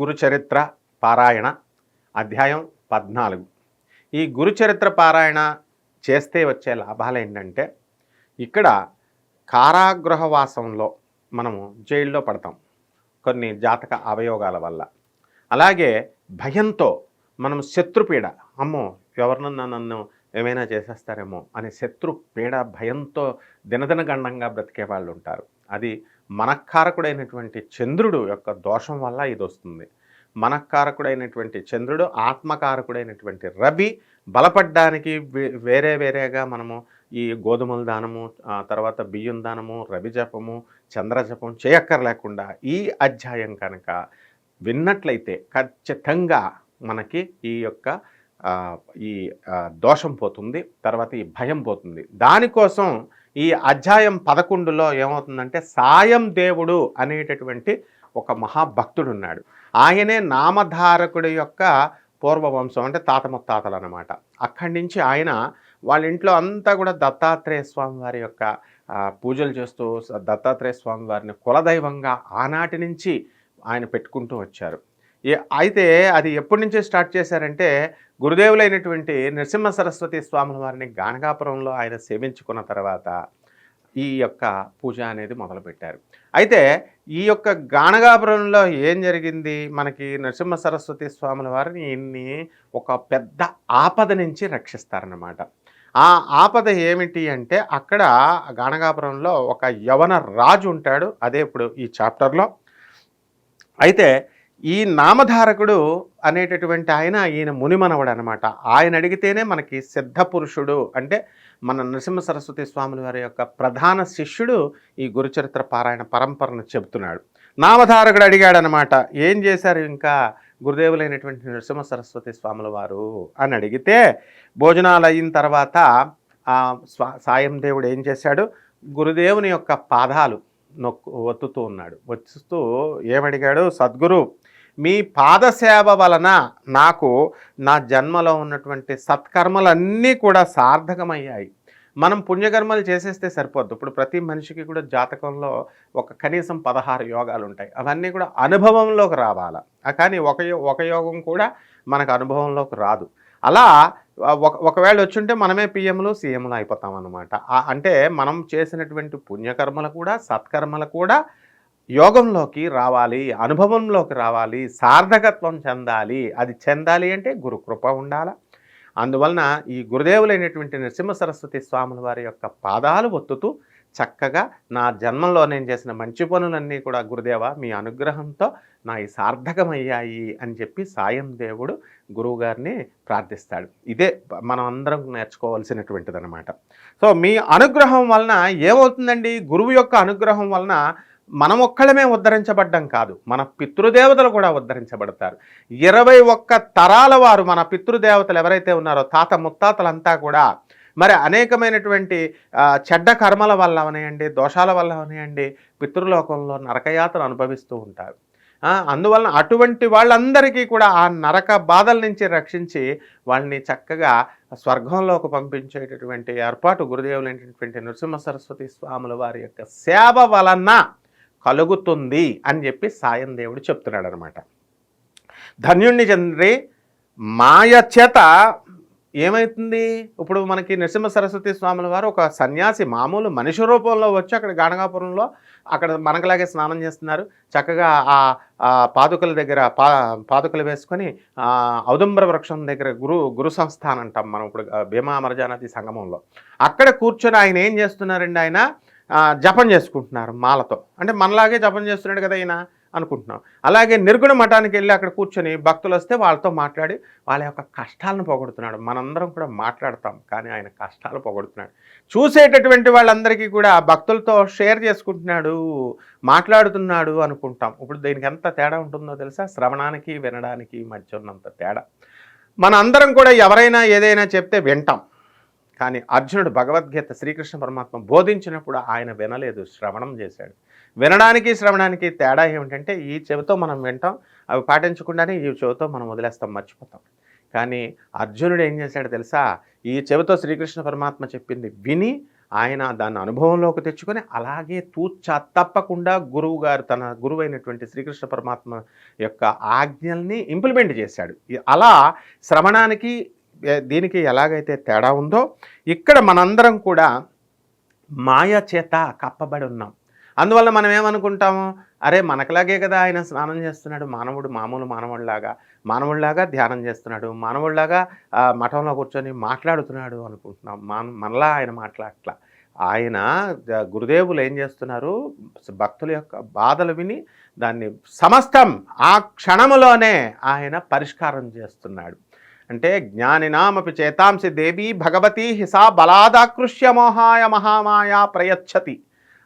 గురుచరిత్ర పారాయణ అధ్యాయం పద్నాలుగు. ఈ గురుచరిత్ర పారాయణ చేస్తే వచ్చే లాభాలు ఏంటంటే ఇక్కడ కారాగృహవాసంలో మనము జైల్లో పడతాం కొన్ని జాతక అవయోగాల వల్ల. అలాగే భయంతో మనం శత్రుపీడ అమ్మో ఎవరినన్నా నన్ను ఏమైనా చేసేస్తారేమో అనే శత్రు పీడ భయంతో దినదిన గండంగా బ్రతికే వాళ్ళు ఉంటారు అది మనఃకారకుడైనటువంటి చంద్రుడు యొక్క దోషం వల్ల ఇది వస్తుంది. మనకారకుడైనటువంటి చంద్రుడు ఆత్మకారకుడైనటువంటి రవి బలపడ్డానికి వే- వేరే వేరేగా మనము ఈ గోధుమల దానము తర్వాత బియ్యం దానము రవి జపము చంద్రజపం చేయక్కర్లేకుండా ఈ అధ్యాయం కనుక విన్నట్లయితే ఖచ్చితంగా మనకి ఈ యొక్క ఈ దోషం పోతుంది తర్వాత ఈ భయం పోతుంది. దానికోసం ఈ అధ్యాయం పదకొండులో ఏమవుతుందంటే సాయం దేవుడు అనేటటువంటి ఒక మహాభక్తుడు ఉన్నాడు ఆయనే నామధారకుడి యొక్క పూర్వవంశం అంటే తాత ముత్తాతలు అనమాట అక్కడి నుంచి ఆయన వాళ్ళ ఇంట్లో అంతా కూడా దత్తాత్రేయ స్వామి వారి యొక్క పూజలు చేస్తూ దత్తాత్రేయ స్వామి వారిని కులదైవంగా ఆనాటి నుంచి ఆయన పెట్టుకుంటూ వచ్చారు. ఏ- అయితే అది ఎప్పటి నుంచి స్టార్ట్ చేశారంటే గురుదేవులైనటువంటి నరసింహ సరస్వతి స్వాముల వారిని గానగాపురంలో ఆయన సేవించుకున్న తర్వాత ఈ యొక్క పూజ అనేది మొదలుపెట్టారు. అయితే ఈ యొక్క గానగాపురంలో ఏం జరిగింది? మనకి నరసింహ సరస్వతి స్వాముల వారిని ఇన్ని ఒక పెద్ద ఆపద నుంచి రక్షిస్తారన్నమాట. ఆ ఆపద ఏమిటి అంటే అక్కడ గానగాపురంలో ఒక యవన రాజు ఉంటాడు. అదే ఇప్పుడు ఈ చాప్టర్లో. అయితే ఈ నామధారకుడు అనేటటువంటి ఆయన ఈయన మునిమనవడు అనమాట ఆయన అడిగితేనే మనకి సిద్ధ పురుషుడు అంటే మన నరసింహ సరస్వతి స్వాముల వారి యొక్క ప్రధాన శిష్యుడు ఈ గురుచరిత్ర పారాయణ పరంపరను చెబుతున్నాడు. నామధారకుడు అడిగాడు అనమాట ఏం చేశారు ఇంకా గురుదేవులైనటువంటి నరసింహ సరస్వతి స్వాముల వారు? అని అడిగితే భోజనాలు అయిన తర్వాత ఆ స్వా సాయం దేవుడు ఏం చేశాడు? గురుదేవుని యొక్క పాదాలు నొక్కు ఒత్తుతూ ఉన్నాడు. వచ్చిస్తూ ఏమడిగాడు? సద్గురు మీ పాదసేవ వలన నాకు నా జన్మలో ఉన్నటువంటి సత్కర్మలన్నీ కూడా సార్థకమయ్యాయి. మనం పుణ్యకర్మలు చేసేస్తే సరిపోద్దు. ఇప్పుడు ప్రతి మనిషికి కూడా జాతకంలో ఒక కనీసం పదహారు యోగాలు ఉంటాయి. అవన్నీ కూడా అనుభవంలోకి రావాలా. కానీ ఒక యో- ఒక యోగం కూడా మనకు అనుభవంలోకి రాదు. అలా ఒక ఒకవేళ వచ్చుంటే మనమే పిఎంలు సీఎంలు అయిపోతాం అనమాట అంటే మనం చేసినటువంటి పుణ్యకర్మలు కూడా సత్కర్మలు కూడా యోగంలోకి రావాలి అనుభవంలోకి రావాలి సార్థకత్వం చెందాలి. అది చెందాలి అంటే గురుకృప ఉండాలా? అందువలన ఈ గురుదేవులైనటువంటి నరసింహ సరస్వతి స్వాముల వారి యొక్క పాదాలు ఒత్తుతూ చక్కగా నా జన్మంలో నేను చేసిన మంచి పనులన్నీ కూడా గురుదేవ మీ అనుగ్రహంతో నా ఈ సార్థకమయ్యాయి అని చెప్పి సాయం దేవుడు గురువుగారిని ప్రార్థిస్తాడు. ఇదే మనం అందరం నేర్చుకోవాల్సినటువంటిది అనమాట సో మీ అనుగ్రహం వలన ఏమవుతుందండి? గురువు యొక్క అనుగ్రహం వలన మనం ఒక్కళ్ళమే ఉద్ధరించబడ్డం కాదు మన పితృదేవతలు కూడా ఉద్ధరించబడతారు. ఇరవై ఒక్క తరాల వారు మన పితృదేవతలు ఎవరైతే ఉన్నారో తాత ముత్తాతలంతా కూడా మరి అనేకమైనటువంటి చెడ్డ కర్మల వల్ల అవనియండి దోషాల వల్ల అవనియండి పితృలోకంలో నరకయాతను అనుభవిస్తూ ఉంటారు. అందువలన అటువంటి వాళ్ళందరికీ కూడా ఆ నరక బాధల నుంచి రక్షించి వాళ్ళని చక్కగా స్వర్గంలోకి పంపించేటటువంటి ఏర్పాటు గురుదేవులైనటువంటి నృసింహ సరస్వతి స్వాముల వారి యొక్క సేవ వలన కలుగుతుంది అని చెప్పి సాయం దేవుడు చెప్తున్నాడు అనమాట ధన్యుణ్ణి చంద్రి మాయ చేత ఏమవుతుంది ఇప్పుడు మనకి నరసింహ సరస్వతి స్వాముల వారు ఒక సన్యాసి మామూలు మనిషి రూపంలో వచ్చి అక్కడ గానగాపురంలో అక్కడ మనకలాగే స్నానం చేస్తున్నారు. చక్కగా ఆ పాదుకల దగ్గర పా పాదుకలు వేసుకొని ఔదంబర వృక్షం దగ్గర గురు గురు సంస్థానం అంటాం మనం ఇప్పుడు భీమా అమరజానతి సంగమంలో. అక్కడ కూర్చొని ఆయన ఏం చేస్తున్నారండి ఆయన? జపం చేసుకుంటున్నారు మాలతో. అంటే మనలాగే జపం చేస్తున్నాడు కదా ఈయన అనుకుంటున్నాం. అలాగే నిర్గుణ మఠానికి వెళ్ళి అక్కడ కూర్చొని భక్తులు వస్తే వాళ్ళతో మాట్లాడి వాళ్ళ యొక్క కష్టాలను పోగొడుతున్నాడు. మనందరం కూడా మాట్లాడతాం కానీ ఆయన కష్టాలు పోగొడుతున్నాడు. చూసేటటువంటి వాళ్ళందరికీ కూడా భక్తులతో షేర్ చేసుకుంటున్నాడు మాట్లాడుతున్నాడు అనుకుంటాం. ఇప్పుడు దీనికి ఎంత తేడా ఉంటుందో తెలుసా? శ్రవణానికి వినడానికి మధ్య ఉన్నంత తేడా. మన అందరం కూడా ఎవరైనా ఏదైనా చెప్తే వింటాం. కానీ అర్జునుడు భగవద్గీత శ్రీకృష్ణ పరమాత్మ బోధించినప్పుడు ఆయన వినలేదు శ్రవణం చేశాడు. వినడానికి శ్రవణానికి తేడా ఏమిటంటే ఈ చెవితో మనం వింటాం అవి పాటించకుండానే ఈ చెవితో మనం వదిలేస్తాం మర్చిపోతాం. కానీ అర్జునుడు ఏం చేశాడు తెలుసా? ఈ చెవితో శ్రీకృష్ణ పరమాత్మ చెప్పింది విని ఆయన దాన్ని అనుభవంలోకి తెచ్చుకొని అలాగే తూచా తప్పకుండా గురువు గారు తన గురువైనటువంటి శ్రీకృష్ణ పరమాత్మ యొక్క ఆజ్ఞల్ని ఇంప్లిమెంట్ చేశాడు. అలా శ్రవణానికి దీనికి ఎలాగైతే తేడా ఉందో ఇక్కడ మనందరం కూడా మాయ చేత కప్పబడి ఉన్నాం. అందువల్ల మనం ఏమనుకుంటాము? అరే మనకులాగే కదా ఆయన స్నానం చేస్తున్నాడు మానవుడు మామూలు మానవుడిలాగా మానవుడిలాగా ధ్యానం చేస్తున్నాడు మానవుడిలాగా మఠంలో కూర్చొని మాట్లాడుతున్నాడు అనుకుంటున్నాం. మన మనలా ఆయన మాట్లాడట్లా. ఆయన గురుదేవులు ఏం చేస్తున్నారు? భక్తుల యొక్క బాధలు విని దాన్ని సమస్తం ఆ క్షణములోనే ఆయన పరిష్కారం చేస్తున్నాడు. అంటే జ్ఞానినామపి చేతాంసి దేవి భగవతి హిసా బలాదాకృష్య మోహాయ మహామాయ ప్రయచ్చతి.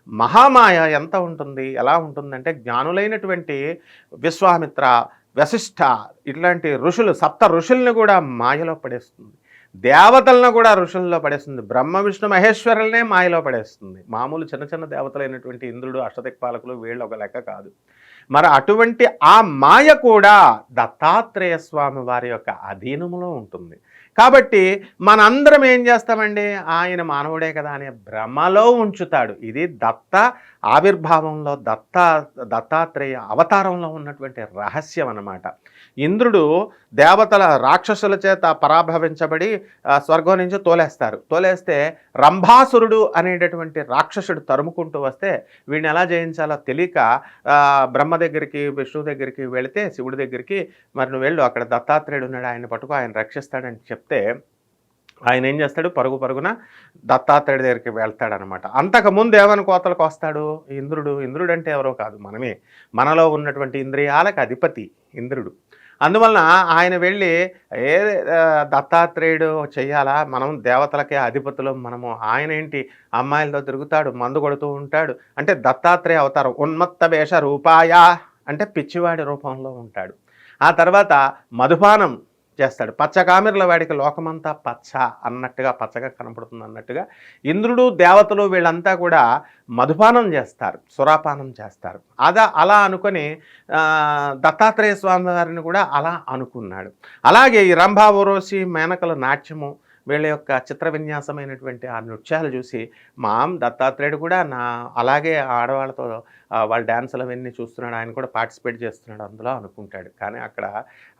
మహామాయ ఎంత ఉంటుంది? ఎలా ఉంటుందంటే జ్ఞానులైనటువంటి విశ్వామిత్ర వశిష్ఠ ఇట్లాంటి ఋషులు సప్త ఋషుల్ని కూడా మాయలో పడేస్తుంది. దేవతలను కూడా ఋషుల్లో పడేస్తుంది. బ్రహ్మ విష్ణు మహేశ్వరులనే మాయలో పడేస్తుంది. మామూలు చిన్న చిన్న దేవతలైనటువంటి ఇంద్రుడు అష్టదిక్పాలకులు వీళ్ళు ఒక లెక్క కాదు. మరి అటువంటి ఆ మాయ కూడా దత్తాత్రేయ స్వామి వారి యొక్క అధీనములో ఉంటుంది. కాబట్టి మనందరం ఏం చేస్తామండి? ఆయన మానవుడే కదా అనే భ్రమలో ఉంచుతాడు. ఇది దత్త ఆవిర్భావంలో దత్తా దత్తాత్రేయ అవతారంలో ఉన్నటువంటి రహస్యం అన్నమాట. ఇంద్రుడు దేవతల రాక్షసుల చేత పరాభవించబడి స్వర్గం నుంచి తోలేస్తారు. తోలేస్తే రంభాసురుడు అనేటటువంటి రాక్షసుడు తరుముకుంటూ వస్తే వీడిని ఎలా జయించాలో తెలియక బ్రహ్మ దగ్గరికి విష్ణు దగ్గరికి వెళితే శివుడి దగ్గరికి మరి నువ్వు వెళ్ళు అక్కడ దత్తాత్రేయుడు ఉన్నాడు ఆయన పట్టుకో ఆయన రక్షిస్తాడని చెప్తే ఆయన ఏం చేస్తాడు? పరుగు పరుగున దత్తాత్రేయుడి దగ్గరికి వెళ్తాడనమాట. అంతకుముందు ఏమని కోతలకు వస్తాడు? ఇంద్రుడు. ఇంద్రుడు అంటే ఎవరో కాదు మనమే. మనలో ఉన్నటువంటి ఇంద్రియాలకు అధిపతి ఇంద్రుడు. అందువలన ఆయన వెళ్ళి ఏ దత్తాత్రేయుడు చేయాలా మనం దేవతలకే అధిపతులు. మనము ఆయన ఏంటి? అమ్మాయిలతో తిరుగుతాడు మందు కొడుతూ ఉంటాడు. అంటే దత్తాత్రేయ అవతారం ఉన్మత్త వేష రూపాయ అంటే పిచ్చివాడి రూపంలో ఉంటాడు. ఆ తర్వాత మధుపానం చేస్తాడు. పచ్చకామెర్ల వాడికి లోకమంతా పచ్చ అన్నట్టుగా పచ్చగా కనపడుతుంది అన్నట్టుగా ఇంద్రుడు దేవతలు వీళ్ళంతా కూడా మధుపానం చేస్తారు సురాపానం చేస్తారు. అదా అలా అనుకొని దత్తాత్రేయ స్వామి వారిని కూడా అలా అనుకున్నాడు. అలాగే ఈ రంభావరోసి మేనకల నాట్యము వీళ్ళ యొక్క చిత్ర విన్యాసమైనటువంటి ఆ నృత్యాలు చూసి మాం దత్తాత్రేయుడు కూడా నా అలాగే ఆడవాళ్ళతో వాళ్ళ డ్యాన్సులు అవన్నీ చూస్తున్నాడు ఆయన కూడా పార్టిసిపేట్ చేస్తున్నాడు అందులో అనుకుంటాడు. కానీ అక్కడ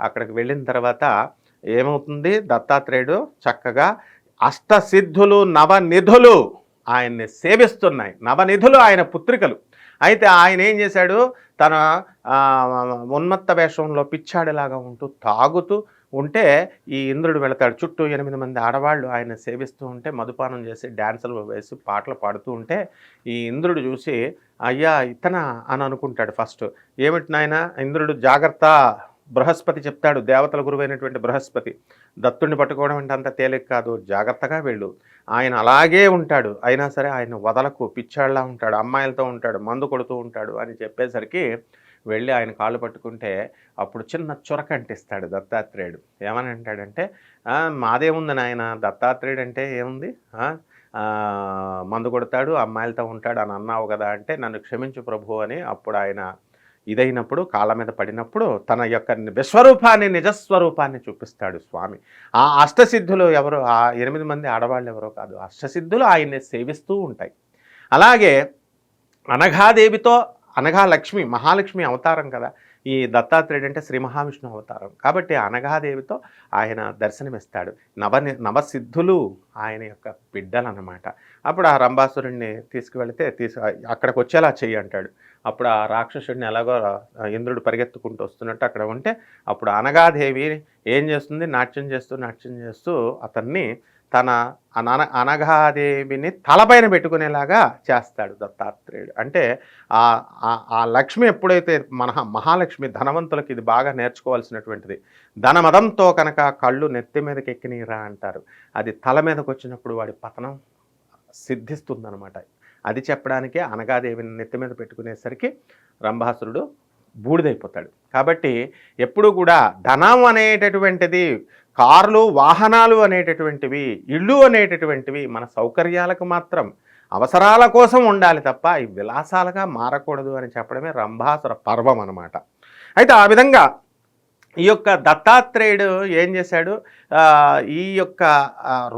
అక్కడికి వెళ్ళిన తర్వాత ఏమవుతుంది? దత్తాత్రేయుడు చక్కగా అష్టసిద్ధులు నవనిధులు ఆయన్ని సేవిస్తున్నాయి. నవనిధులు ఆయన పుత్రికలు. అయితే ఆయన ఏం చేశాడు? తన ఉన్మత్త వేషంలో పిచ్చాడిలాగా ఉంటూ తాగుతూ ఉంటే ఈ ఇంద్రుడు వెళతాడు. చుట్టూ ఎనిమిది మంది ఆడవాళ్ళు ఆయన సేవిస్తూ ఉంటే మధుపానం చేసి డ్యాన్సులు వేసి పాటలు పాడుతూ ఉంటే ఈ ఇంద్రుడు చూసి అయ్యా ఇతన? అని అనుకుంటాడు ఫస్ట్. ఏమిటి నాయన? ఇంద్రుడు జాగ్రత్త బృహస్పతి చెప్తాడు దేవతల గురువైనటువంటి బృహస్పతి. దత్తుడిని పట్టుకోవడం అంటే అంత తేలిక కాదు జాగ్రత్తగా వెళ్ళు. ఆయన అలాగే ఉంటాడు. అయినా సరే ఆయన వదలకు పిచ్చాళ్ళలా ఉంటాడు అమ్మాయిలతో ఉంటాడు మందు కొడుతూ ఉంటాడు అని చెప్పేసరికి వెళ్ళి ఆయన కాళ్ళు పట్టుకుంటే అప్పుడు చిన్న చురక అంటిస్తాడు దత్తాత్రేయుడు. ఏమని అంటాడంటే మాదేముంది నాయన? దత్తాత్రేయుడు అంటే ఏముంది? మందు కొడతాడు అమ్మాయిలతో ఉంటాడు అని అన్నావు కదా అంటే నన్ను క్షమించు ప్రభు అని అప్పుడు ఆయన ఇదైనప్పుడు కాళ్ళ మీద పడినప్పుడు తన యొక్క విశ్వరూపాన్ని నిజస్వరూపాన్ని చూపిస్తాడు స్వామి. ఆ అష్టసిద్ధులు ఎవరు ఆ ఎనిమిది మంది ఆడవాళ్ళు ఎవరో కాదు అష్టసిద్ధులు ఆయన్ని సేవిస్తూ ఉంటాయి. అలాగే అనఘాదేవితో అనగా లక్ష్మి మహాలక్ష్మి అవతారం కదా. ఈ దత్తాత్రేయుడు అంటే శ్రీ మహావిష్ణు అవతారం. కాబట్టి అనగాదేవితో ఆయన దర్శనమిస్తాడు. నవ నవసిద్ధులు ఆయన యొక్క బిడ్డలన్నమాట. అప్పుడు ఆ రంభాసురుడిని తీసుకువెళితే తీసు అక్కడికి వచ్చేలా చెయ్యి అంటాడు. అప్పుడు ఆ రాక్షసుడిని ఎలాగో ఇంద్రుడు పరిగెత్తుకుంటూ వస్తున్నట్టు అక్కడ ఉంటే అప్పుడు అనగాదేవి ఏం చేస్తుంది? నాట్యం చేస్తూ నాట్యం చేస్తూ అతన్ని తన అన అనగాదేవిని తలపైన పెట్టుకునేలాగా చేస్తాడు దత్తాత్రేయుడు. అంటే ఆ ఆ- ఆ లక్ష్మి ఎప్పుడైతే మన మహాలక్ష్మి ధనవంతులకి ఇది బాగా నేర్చుకోవాల్సినటువంటిది ధనమదంతో కనుక కళ్ళు నెత్తి మీదకి ఎక్కినీరా అంటారు. అది తల మీదకి వచ్చినప్పుడు వాడి పతనం సిద్ధిస్తుందనమాట అది చెప్పడానికే అనగాదేవిని నెత్తి మీద పెట్టుకునేసరికి రంభాసురుడు బూడిదైపోతాడు. కాబట్టి ఎప్పుడు కూడా ధనం అనేటటువంటిది కార్లు వాహనాలు అనేటటువంటివి ఇళ్ళు అనేటటువంటివి మన సౌకర్యాలకు మాత్రం అవసరాల కోసం ఉండాలి తప్ప ఈ విలాసాలుగా మారకూడదు అని చెప్పడమే రంభాసుర పర్వం అనమాట అయితే ఆ విధంగా ఈ యొక్క దత్తాత్రేయుడు ఏం చేశాడు? ఈ యొక్క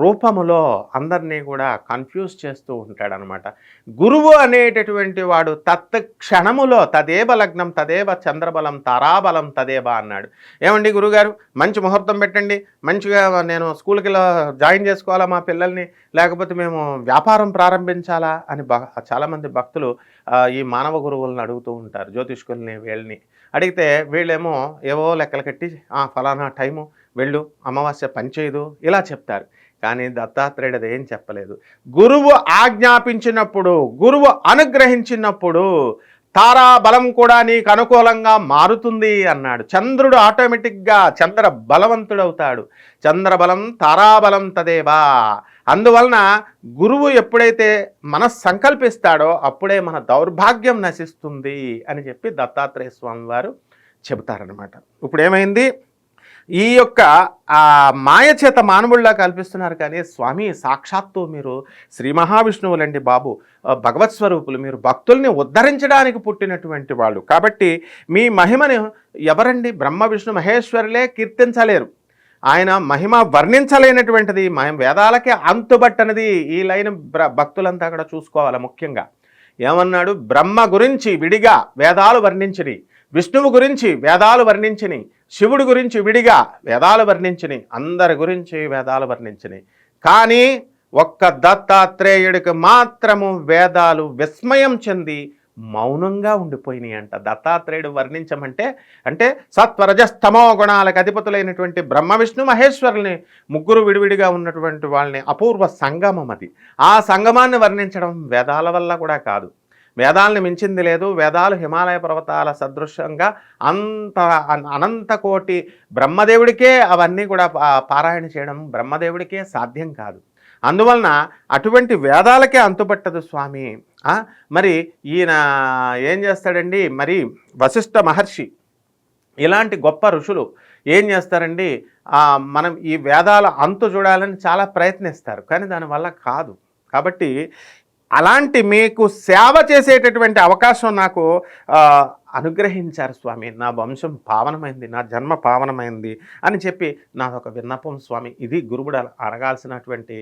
రూపములో అందరినీ కూడా కన్ఫ్యూజ్ చేస్తూ ఉంటాడనమాట. గురువు అనేటటువంటి వాడు తత్ క్షణములో తదేవ లగ్నం తదేవ చంద్రబలం తారాబలం తదేవ అన్నాడు. ఏమండి గురుగారు? మంచి ముహూర్తం పెట్టండి. మంచిగా నేను స్కూల్కి జాయిన్ చేసుకోవాలా మా పిల్లల్ని? లేకపోతే మేము వ్యాపారం ప్రారంభించాలా? అని భ చాలామంది భక్తులు ఈ మానవ గురువులను అడుగుతూ ఉంటారు. జ్యోతిష్కుల్ని వీళ్ళని అడిగితే వీళ్ళేమో ఏవో లెక్కలు కట్టి "ఆ, ఫలానా టైము వెళ్ళు అమావాస్య పనిచేయదు ఇలా చెప్తారు. కానీ దత్తాత్రేయుడు ఏం చెప్పలేదు. గురువు ఆజ్ఞాపించినప్పుడు గురువు అనుగ్రహించినప్పుడు తారా బలం కూడా నీకు అనుకూలంగా మారుతుంది అన్నాడు. చంద్రుడు ఆటోమేటిక్గా చంద్ర బలవంతుడవుతాడు. చంద్రబలం తారాబలం తదేవా? అందువలన గురువు ఎప్పుడైతే మన సంకల్పిస్తాడో అప్పుడే మన దౌర్భాగ్యం నశిస్తుంది అని చెప్పి దత్తాత్రేయ స్వామి వారు చెబుతారనమాట ఇప్పుడు ఏమైంది ఈ యొక్క ఆ మాయ చేత మానవుల్లా కల్పిస్తున్నారు కానీ స్వామి సాక్షాత్తు మీరు శ్రీ మహావిష్ణువులండి బాబు. భగవత్ స్వరూపులు. మీరు భక్తుల్ని ఉద్ధరించడానికి పుట్టినటువంటి వాళ్ళు. కాబట్టి మీ మహిమను ఎవరండి? బ్రహ్మ విష్ణు మహేశ్వరులే కీర్తించలేరు. ఆయన మహిమ వర్ణించలేనటువంటిది మహిమ వేదాలకే అంతుబట్టనిది ఈ లైన్ బ్ర- భక్తులంతా కూడా చూసుకోవాలి ముఖ్యంగా. ఏమన్నాడు? బ్రహ్మ గురించి విడిగా వేదాలు వర్ణించిని విష్ణువు గురించి వేదాలు వర్ణించిని శివుడి గురించి విడిగా వేదాలు వర్ణించిని అందరి గురించి వేదాలు వర్ణించిని. కానీ ఒక్క దత్తాత్రేయుడికి మాత్రము వేదాలు విస్మయం చెంది మౌనంగా ఉండిపోయినాయి అంట దత్తాత్రేయుడు వర్ణించమంటే అంటే సత్వరజస్తమో గుణాలకు అధిపతులైనటువంటి బ్రహ్మ విష్ణు మహేశ్వరుల్ని ముగ్గురు విడివిడిగా ఉన్నటువంటి వాళ్ళని అపూర్వ సంగమం అది. ఆ సంగమాన్ని వర్ణించడం వేదాల వల్ల కూడా కాదు. వేదాలను మించింది లేదు. వేదాలు హిమాలయ పర్వతాల సదృశ్యంగా అంత అనంత కోటి బ్రహ్మదేవుడికే అవన్నీ కూడా పారాయణ చేయడం బ్రహ్మదేవుడికే సాధ్యం కాదు. అందువలన అటువంటి వేదాలకే అంతుపట్టదు స్వామి. మరి ఈయన ఏం చేస్తాడండి? మరి వశిష్ఠ మహర్షి ఇలాంటి గొప్ప ఋషులు ఏం చేస్తారండి? మనం ఈ వేదాల అంతు చూడాలని చాలా ప్రయత్నిస్తారు. కానీ దానివల్ల కాదు. కాబట్టి అలాంటి మీకు సేవ చేసేటటువంటి అవకాశం నాకు అనుగ్రహించారు స్వామి. నా వంశం పావనమైంది నా జన్మ పావనమైంది అని చెప్పి నాదొక విన్నపం స్వామి. ఇది గురువుడు అడగాల్సినటువంటి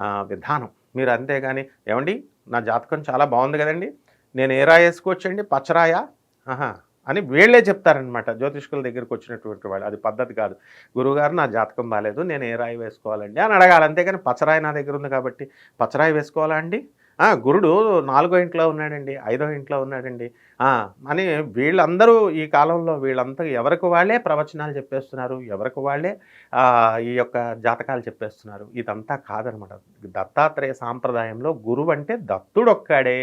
విధానం. మీరు అంతేగాని ఏమండి? నా జాతకం చాలా బాగుంది కదండి. నేను ఏ రాయి వేసుకోవచ్చండి పచ్చరాయా? ఆహా అని వీళ్ళే చెప్తారనమాట జ్యోతిష్కుల దగ్గరికి వచ్చినటువంటి వాళ్ళు. అది పద్ధతి కాదు. గురువుగారు నా జాతకం బాగాలేదు నేను ఏ రాయి వేసుకోవాలండి? అని అడగాలి. అంతేగాని పచ్చరాయి నా దగ్గర ఉంది కాబట్టి పచ్చరాయి వేసుకోవాలా అండి? గురుడు నాలుగో ఇంట్లో ఉన్నాడండి ఐదో ఇంట్లో ఉన్నాడండి. అని వీళ్ళందరూ ఈ కాలంలో వీళ్ళంతా ఎవరికి వాళ్ళే ప్రవచనాలు చెప్పేస్తున్నారు ఎవరికి వాళ్ళే ఈ యొక్క జాతకాలు చెప్పేస్తున్నారు. ఇదంతా కాదనమాట. దత్తాత్రేయ సాంప్రదాయంలో గురువు అంటే దత్తుడొక్కడే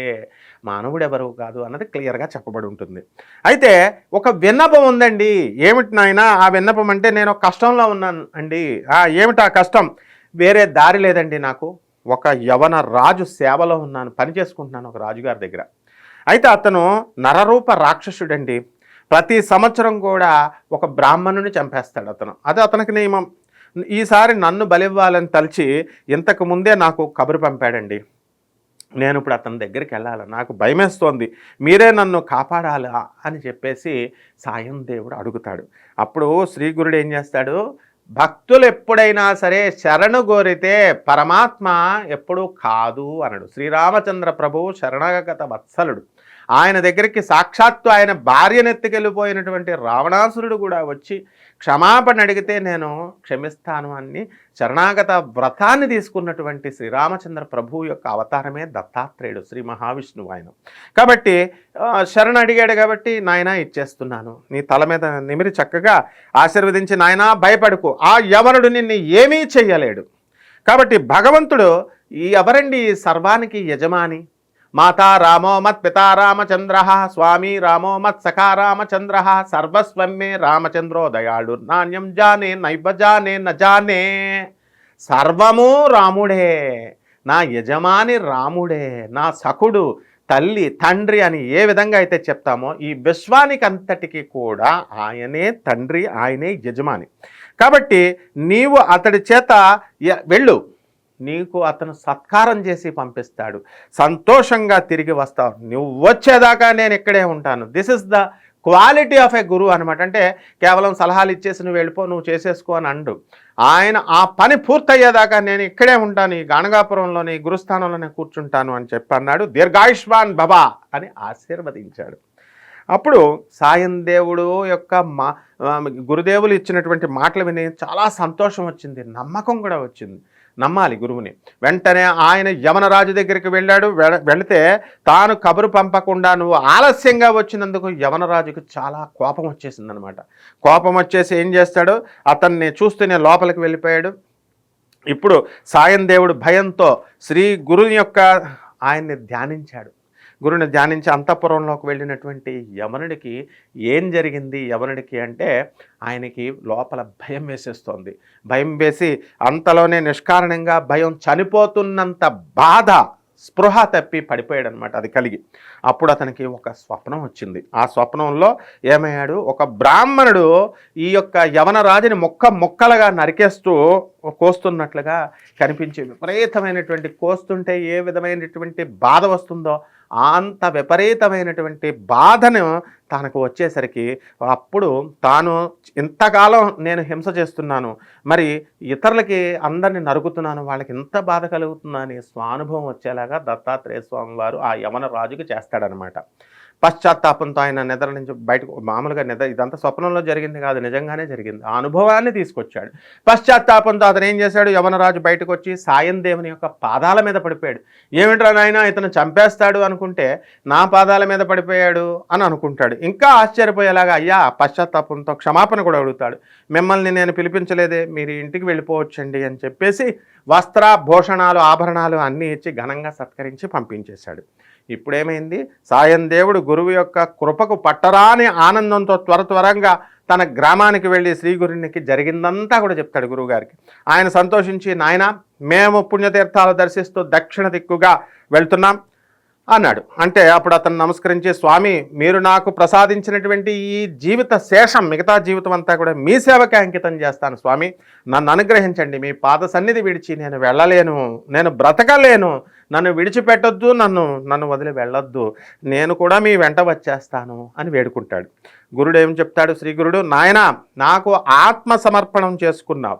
మానవుడు ఎవరు కాదు అన్నది క్లియర్గా చెప్పబడి ఉంటుంది. అయితే ఒక విన్నపం ఉందండి. ఏమిటి నాయన ఆ విన్నపం అంటే నేను ఒక కష్టంలో ఉన్నాను అండి ఏమిటి ఆ కష్టం? వేరే దారి లేదండి నాకు. ఒక యవన రాజు సేవలో ఉన్నాను పని చేసుకుంటున్నాను ఒక రాజుగారి దగ్గర. అయితే అతను నరరూప రాక్షసుడండి. ప్రతి సంవత్సరం కూడా ఒక బ్రాహ్మణుని చంపేస్తాడు అతను. అది అతనికి నియమం. ఈసారి నన్ను బలివ్వాలని తలిచి ఇంతకు ముందే నాకు కబురు పంపాడండి. నేను ఇప్పుడు అతని దగ్గరికి వెళ్ళాలి. నాకు భయమేస్తోంది. మీరే నన్ను కాపాడాలా అని చెప్పేసి సాయం దేవుడు అడుగుతాడు. అప్పుడు శ్రీ గురుడు ఏం చేస్తాడు? భక్తులు ఎప్పుడైనా సరే శరణు కోరితే పరమాత్మ ఎప్పుడూ కాదు అనడు. శ్రీరామచంద్ర ప్రభువు శరణాగత వత్సలుడు. ఆయన దగ్గరికి సాక్షాత్తు ఆయన భార్యనెత్తికెళ్ళిపోయినటువంటి రావణాసురుడు కూడా వచ్చి క్షమాపణ అడిగితే నేను క్షమిస్తాను అని శరణాగత వ్రతాన్ని తీసుకున్నటువంటి శ్రీరామచంద్ర ప్రభువు యొక్క అవతారమే దత్తాత్రేయుడు శ్రీ మహావిష్ణువు ఆయన. కాబట్టి శరణ అడిగాడు కాబట్టి నాయన ఇచ్చేస్తున్నాను. నీ తల మీద నిమిరి చక్కగా ఆశీర్వదించి నాయనా భయపడుకు. ఆ యవనుడు నిన్ను ఏమీ చెయ్యలేడు కాబట్టి భగవంతుడు ఈ ఎవరండి ఈ సర్వానికి యజమాని? మాతా రామో మత్ పితా రామచంద్ర స్వామి రామో మత్ సఖా రామచంద్ర సర్వస్వమే రామచంద్రో దయాళు నాణ్యం జానే నైవ జానే న జానే. సర్వము రాముడే నా యజమాని రాముడే నా సఖుడు తల్లి తండ్రి అని ఏ విధంగా అయితే చెప్తామో ఈ విశ్వానికి అంతటికి కూడా ఆయనే తండ్రి ఆయనే యజమాని. కాబట్టి నీవు అతడి చేత వెళ్ళు నీకు అతను సత్కారం చేసి పంపిస్తాడు. సంతోషంగా తిరిగి వస్తావు. నువ్వు వచ్చేదాకా నేను ఇక్కడే ఉంటాను. This is the quality of a గురువు అనమాట అంటే కేవలం సలహాలు ఇచ్చేసి నువ్వు వెళ్ళిపో నువ్వు చేసేసుకో అని అండు. ఆయన ఆ పని పూర్తయ్యేదాకా నేను ఇక్కడే ఉంటాను. ఈ గాణగాపురంలోని గురుస్థానంలోనే కూర్చుంటాను అని చెప్పి అన్నాడు. దీర్ఘాయుష్మాన్ బాబా అని ఆశీర్వదించాడు. అప్పుడు సాయం దేవుడు యొక్క మా గురుదేవులు ఇచ్చినటువంటి మాటలు విని చాలా సంతోషం వచ్చింది. నమ్మకం కూడా వచ్చింది. నమ్మాలి గురువుని. వెంటనే ఆయన యవనరాజు దగ్గరికి వెళ్ళాడు. వె- వెళితే తాను కబురు పంపకుండా నువ్వు ఆలస్యంగా వచ్చినందుకు యవనరాజుకు చాలా కోపం వచ్చేసింది అనమాట కోపం వచ్చేసి ఏం చేస్తాడు? అతన్ని చూస్తూనే లోపలికి వెళ్ళిపోయాడు. ఇప్పుడు సాయం దేవుడు భయంతో శ్రీ గురుని యొక్క ఆయన్ని ధ్యానించాడు. గురుని ధ్యానించి అంతఃపురంలోకి వెళ్ళినటువంటి యమనుడికి ఏం జరిగింది? యమనుడికి అంటే ఆయనకి లోపల భయం వేసేస్తోంది. భయం వేసి అంతలోనే నిష్కారణంగా భయం చనిపోతున్నంత బాధ స్పృహ తప్పి పడిపోయాడు అనమాట అది కలిగి. అప్పుడు అతనికి ఒక స్వప్నం వచ్చింది. ఆ స్వప్నంలో ఏమయ్యాడు? ఒక బ్రాహ్మణుడు ఈ యొక్క యవన రాజుని మొక్క మొక్కలుగా నరికేస్తూ కోస్తున్నట్లుగా కనిపించి విపరీతమైనటువంటి కోస్తుంటే ఏ విధమైనటువంటి బాధ వస్తుందో అంత విపరీతమైనటువంటి బాధను తనకు వచ్చేసరికి అప్పుడు తాను ఇంతకాలం నేను హింస చేస్తున్నాను మరి ఇతరులకి అందరిని నరుకుతున్నాను వాళ్ళకి ఇంత బాధ కలుగుతుందని స్వానుభవం వచ్చేలాగా దత్తాత్రేయ స్వామి వారు ఆ యవన రాజుకి చేస్తాడనమాట పశ్చాత్తాపంతో ఆయన నిద్ర నుంచి బయటకు మామూలుగా నిద్ర ఇదంతా స్వప్నంలో జరిగింది కాదు నిజంగానే జరిగింది. ఆ అనుభవాన్ని తీసుకొచ్చాడు. పశ్చాత్తాపంతో అతను ఏం చేశాడు? యవనరాజు బయటకు వచ్చి సాయం దేవుని యొక్క పాదాల మీద పడిపోయాడు. ఏమిట్రా నాయన ఇతను చంపేస్తాడు అనుకుంటే నా పాదాల మీద పడిపోయాడు? అని అనుకుంటాడు. ఇంకా ఆశ్చర్యపోయేలాగా అయ్యా పశ్చాత్తాపంతో క్షమాపణ కూడా అడుగుతాడు. మిమ్మల్ని నేను పిలిపించలేదే మీరు ఇంటికి వెళ్ళిపోవచ్చండి అని చెప్పేసి వస్త్ర భూషణాలు ఆభరణాలు అన్నీ ఇచ్చి ఘనంగా సత్కరించి పంపించేశాడు. ఇప్పుడేమైంది? సాయం దేవుడు గురువు యొక్క కృపకు పట్టరాని ఆనందంతో త్వర త్వరంగా తన గ్రామానికి వెళ్ళి శ్రీ గురునికి జరిగిందంతా కూడా చెప్తాడు గురువుగారికి. ఆయన సంతోషించి నాయన మేము పుణ్యతీర్థాలు దర్శిస్తూ దక్షిణ దిక్కుగా వెళ్తున్నాం అన్నాడు. అంటే అప్పుడు అతను నమస్కరించి స్వామి మీరు నాకు ప్రసాదించినటువంటి ఈ జీవిత శేషం మిగతా జీవితం అంతా కూడా మీ సేవకే అంకితం చేస్తాను స్వామి. నన్ను అనుగ్రహించండి మీ పాద సన్నిధి విడిచి నేను వెళ్ళలేను నేను బ్రతకలేను నన్ను విడిచిపెట్టొద్దు నన్ను నన్ను వదిలి వెళ్ళొద్దు. నేను కూడా మీ వెంట వచ్చేస్తాను అని వేడుకుంటాడు. గురుడు ఏం చెప్తాడు? శ్రీ గురుడు నాయనా నాకు ఆత్మ సమర్పణం చేసుకున్నావు.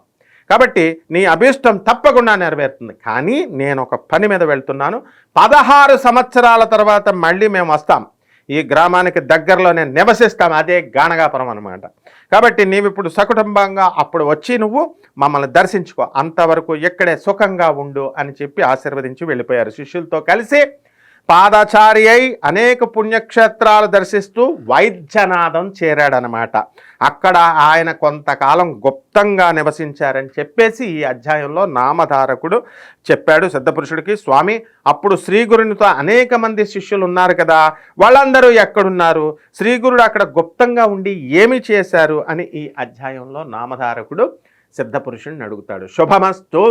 కాబట్టి నీ అభీష్టం తప్పకుండా నెరవేరుతుంది. కానీ నేను ఒక పని మీద వెళ్తున్నాను. పదహారు సంవత్సరాల తర్వాత మళ్ళీ మేము వస్తాం. ఈ గ్రామానికి దగ్గరలోనే నివసిస్తాం అదే గానగాపురం అనమాట కాబట్టి నీవు ఇప్పుడు సకుటుంబంగా అప్పుడు వచ్చి నువ్వు మమ్మల్ని దర్శించుకో అంతవరకు ఇక్కడే సుఖంగా ఉండు అని చెప్పి ఆశీర్వదించి వెళ్ళిపోయారు. శిష్యులతో కలిసి పాదచారి అయి అనేక పుణ్యక్షేత్రాలు దర్శిస్తూ వైద్యనాథం చేరాడనమాట అక్కడ ఆయన కొంతకాలం గుప్తంగా నివసించారని చెప్పేసి ఈ అధ్యాయంలో నామధారకుడు చెప్పాడు. సిద్ధపురుషుడికి స్వామి అప్పుడు శ్రీగురునితో అనేక మంది శిష్యులు ఉన్నారు కదా వాళ్ళందరూ ఎక్కడున్నారు? శ్రీగురుడు అక్కడ గుప్తంగా ఉండి ఏమి చేశారు? అని ఈ అధ్యాయంలో నామధారకుడు సిద్ధపురుషుడిని అడుగుతాడు. శుభమస్తు.